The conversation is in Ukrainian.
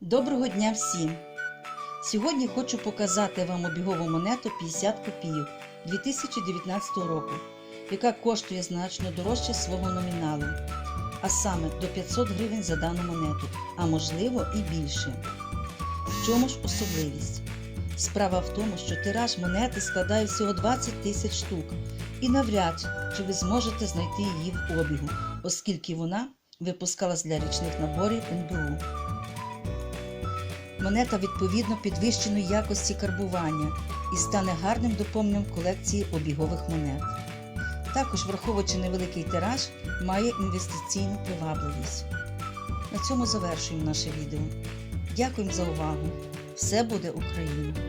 Доброго дня всім! Сьогодні хочу показати вам обігову монету 50 копійок 2019 року, яка коштує значно дорожче свого номіналу, а саме до 500 гривень за дану монету, а можливо і більше. В чому ж особливість? Справа в тому, що тираж монети складає всього 20 тисяч штук, і навряд чи ви зможете знайти її в обігу, оскільки вона випускалась для річних наборів НБУ. Монета відповідно підвищеної якості карбування і стане гарним доповненням колекції обігових монет. Також, враховуючи невеликий тираж, має інвестиційну привабливість. На цьому завершуємо наше відео. Дякуємо за увагу! Все буде Україна!